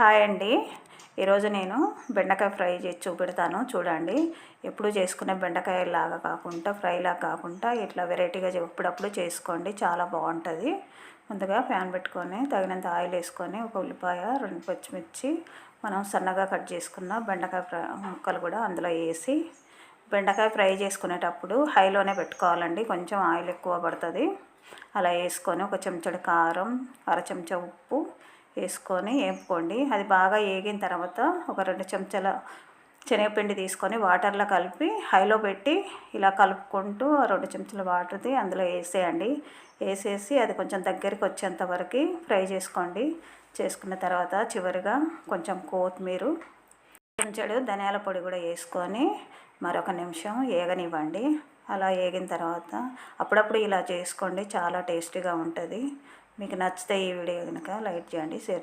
Hi అండి. ఈరోజు నేను బెండకాయ ఫ్రై చేసి చూపెడతాను. చూడండి ఎప్పుడు చేసుకునే బెండకాయ లాగా కాకుండా ఫ్రైలా కాకుండా ఇట్లా వెరైటీగా ఎప్పుడప్పుడు చేసుకోండి. చాలా బాగుంటుంది. ముందుగా ప్యాన్ పెట్టుకొని తగినంత ఆయిల్ వేసుకొని ఒక ఉల్లిపాయ రెండు పచ్చిమిర్చి మనం సన్నగా కట్ చేసుకున్న బెండకాయ ఫ్రై ముక్కలు కూడా అందులో వేసి బెండకాయ ఫ్రై చేసుకునేటప్పుడు హైలోనే పెట్టుకోవాలండి. కొంచెం ఆయిల్ ఎక్కువ పడుతుంది. అలా వేసుకొని ఒక చెంచడు కారం అర చెంచా ఉప్పు వేసుకొని వేపుకోండి. అది బాగా వేగిన తర్వాత ఒక రెండు చెంచాల శనగపిండి తీసుకొని వాటర్లో కలిపి హైలో పెట్టి ఇలా కలుపుకుంటూ రెండు చెంచాల వాటర్ది అందులో వేసేయండి. వేసేసి అది కొంచెం దగ్గరికి వచ్చేంత వరకు ఫ్రై చేసుకోండి. చేసుకున్న తర్వాత చివరిగా కొంచెం కొత్తిమీర కొంచెడు ధనియాల పొడి కూడా వేసుకొని మరొక నిమిషం ఏగనివ్వండి. అలా వేగిన తర్వాత అప్పుడప్పుడు ఇలా చేసుకోండి చాలా టేస్టీగా ఉంటుంది. మీకు నచ్చితే ఈ వీడియో కనుక లైక్ చేయండి షేర్